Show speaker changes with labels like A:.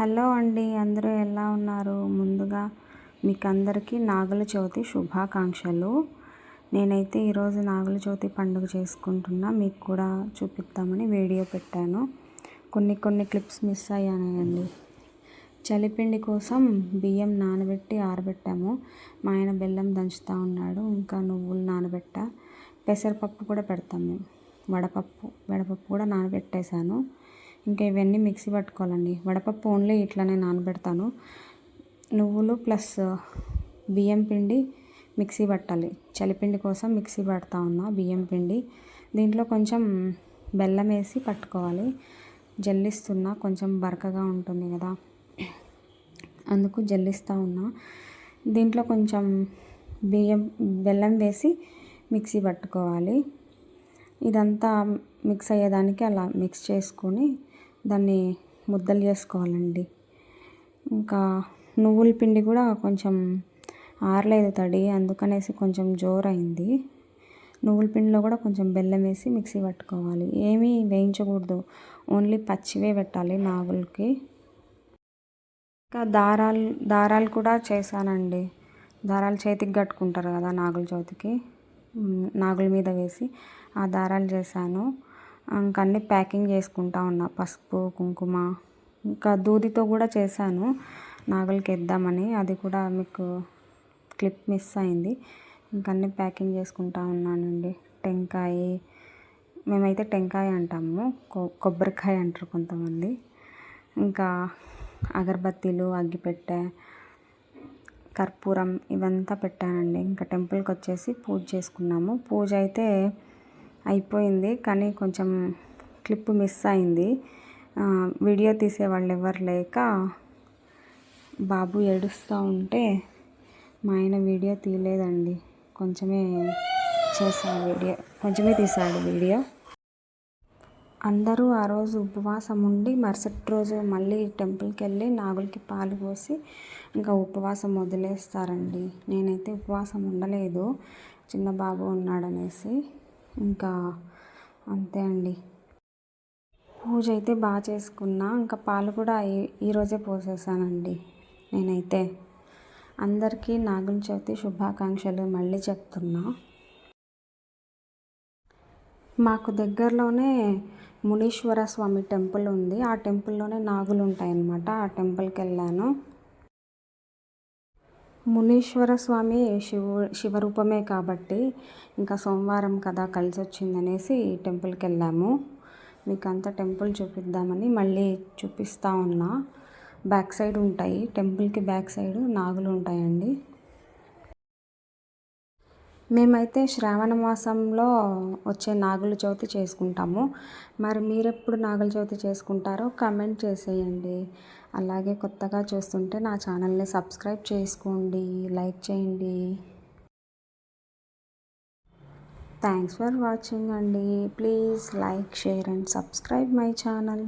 A: Hello అండి అందరూ ఎలా ఉన్నారు? ముందుగా మీకు అందరికీ నాగుల చవితి శుభాకాంక్షలు. నేనైతే ఈరోజు నాగుల చవితి పండుగ చేసుకుంటున్నా. మీకు కూడా చూపిద్దామని వీడియో పెట్టాను. కొన్ని కొన్ని క్లిప్స్ మిస్ అయ్యానండి చలిపిండి కోసం బియ్యం నానబెట్టి ఆరబెట్టాము. మా ఆయన బెల్లం దంచుతూ ఉన్నాడు. ఇంకా నువ్వులు నానబెట్ట. పెసరపప్పు కూడా పెడతాము. వడపప్పు వడపప్పు కూడా నానబెట్టేశాను. ఇంకా ఇవన్నీ మిక్సీ పట్టుకోవాలండి. వడపప్పు ఓన్లీ ఇట్లానే నానబెడతాను. నువ్వులు ప్లస్ బియ్యం పిండి మిక్సీ పట్టాలి. చలిపిండి కోసం మిక్సీ పడతా ఉన్నా బియ్యం పిండి. దీంట్లో కొంచెం బెల్లం వేసి పట్టుకోవాలి. జల్లిస్తున్నా కొంచెం బరకగా ఉంటుంది కదా. అందుకు జల్లిస్తూ ఉన్నా. దీంట్లో కొంచెం బియ్యం బెల్లం వేసి మిక్సీ పట్టుకోవాలి. ఇదంతా మిక్స్ అయ్యేదానికి అలా మిక్స్ చేసుకొని దాన్ని ముద్దలు చేసుకోవాలండి. ఇంకా నువ్వుల పిండి కూడా కొంచెం ఆరలేదు తడి అందుకనేసి కొంచెం జోరైంది. నువ్వుల పిండిలో కూడా కొంచెం బెల్లం వేసి మిక్సీ పట్టుకోవాలి. ఏమీ వేయించకూడదు. ఓన్లీ పచ్చివే పెట్టాలి నాగులకి. ఇంకా దారాలు దారాలు కూడా చేశానండి. దారాలు చేతికి కట్టుకుంటారు కదా నాగుల చవితికి నాగుల మీద వేసి ఆ దారాలు చేశాను. ఇంకా అన్నీ ప్యాకింగ్ చేసుకుంటా ఉన్నా. పసుపు కుంకుమ ఇంకా దూదితో కూడా చేశాను. నాగలికి వేద్దామని. అది కూడా మీకు క్లిప్ మిస్ అయింది. ఇంకా అన్నీ ప్యాకింగ్ చేసుకుంటా ఉన్నానండి. టెంకాయ మేమైతే టెంకాయ అంటాము. కొబ్బరికాయ అంటారు కొంతమంది. ఇంకా అగరబత్తీలు అగ్గిపెట్టె కర్పూరం ఇవంతా పెట్టానండి. ఇంకా టెంపుల్కి వచ్చేసి పూజ చేసుకున్నాము. పూజ అయితే అయిపోయింది. కానీ కొంచెం క్లిప్ మిస్ అయింది. వీడియో తీసే వాళ్ళు ఎవరు లేక బాబు ఏడుస్తూ ఉంటే మా ఆయన వీడియో తీయలేదండి. కొంచెమే చేశాను వీడియో. కొంచెమే తీశాడు వీడియో. అందరూ ఆ రోజు ఉపవాసం ఉండి మరుసటి రోజు మళ్ళీ టెంపుల్కి వెళ్ళి నాగులకి పాలు పోసి ఇంకా ఉపవాసం వదిలేస్తారండి. నేనైతే ఉపవాసం ఉండలేదు. చిన్న బాబు ఉన్నాడనేసి. ఇంకా అంతే అండి. పూజ అయితే బాగా చేసుకున్నా. ఇంకా పాలు కూడా ఈరోజే పోసేసానండి నేనైతే. అందరికీ నాగుల చవితి శుభాకాంక్షలు మళ్ళీ చెప్తున్నా. మాకు దగ్గరలోనే మునీశ్వర స్వామి టెంపుల్ ఉంది. ఆ టెంపుల్లోనే నాగులు ఉంటాయన్నమాట. ఆ టెంపుల్కి వెళ్ళాను. మునీశ్వర స్వామి శివు శివరూపమే కాబట్టి ఇంకా సోమవారం కదా కలిసి వచ్చిందనేసి టెంపుల్కి వెళ్ళాము మీకు అంతా టెంపుల్ చూపిద్దామని మళ్ళీ చూపిస్తూ ఉన్నా. బ్యాక్ సైడ్ ఉంటాయి. టెంపుల్కి బ్యాక్ సైడ్ నాగులు ఉంటాయండి. మేమైతే శ్రావణ మాసంలో వచ్చే నాగుల చవితి చేసుకుంటాము. మరి మీరెప్పుడు నాగుల చవితి చేసుకుంటారో కమెంట్ చేసేయండి. అలాగే కొత్తగా చూస్తుంటే నా ఛానల్ని సబ్స్క్రైబ్ చేసుకోండి లైక్ చేయండి. థ్యాంక్స్ ఫర్ వాచింగ్ అండి. Please like share and subscribe my channel